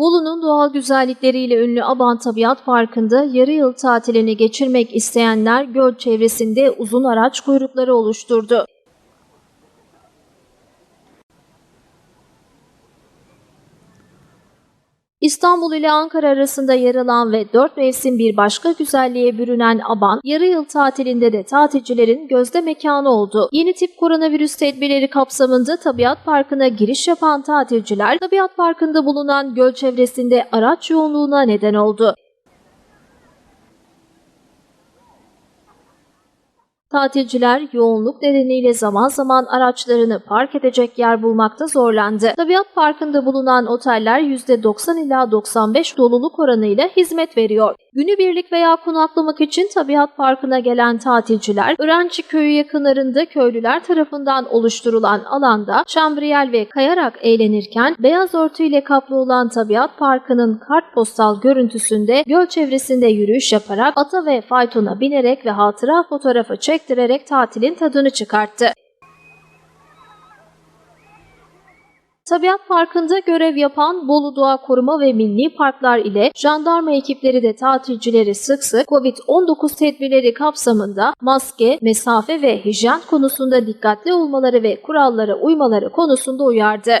Bolu'nun doğal güzellikleriyle ünlü Aban Tabiat Parkı'nda yarı yıl tatilini geçirmek isteyenler göl çevresinde uzun araç kuyrukları oluşturdu. İstanbul ile Ankara arasında yer alan ve dört mevsim bir başka güzelliğe bürünen Aban, yarı yıl tatilinde de tatilcilerin gözde mekanı oldu. Yeni tip koronavirüs tedbirleri kapsamında Tabiat Parkı'na giriş yapan tatilciler, Tabiat Parkı'nda bulunan göl çevresinde araç yoğunluğuna neden oldu. Tatilciler yoğunluk nedeniyle zaman zaman araçlarını park edecek yer bulmakta zorlandı. Tabiat Parkı'nda bulunan oteller %90 ila 95 doluluk oranıyla hizmet veriyor. Günübirlik veya konaklamak için Tabiat Parkı'na gelen tatilciler, Öğrenci Köyü yakınlarında köylüler tarafından oluşturulan alanda şambriyel ve kayarak eğlenirken beyaz örtüyle kaplı olan Tabiat Parkı'nın kartpostal görüntüsünde göl çevresinde yürüyüş yaparak ata ve faytona binerek ve hatıra fotoğrafı çektirerek tatilin tadını çıkarttı. Tabiat Parkı'nda görev yapan Bolu Doğa Koruma ve Milli Parklar ile jandarma ekipleri de tatilcileri sık sık COVID-19 tedbirleri kapsamında maske, mesafe ve hijyen konusunda dikkatli olmaları ve kurallara uymaları konusunda uyardı.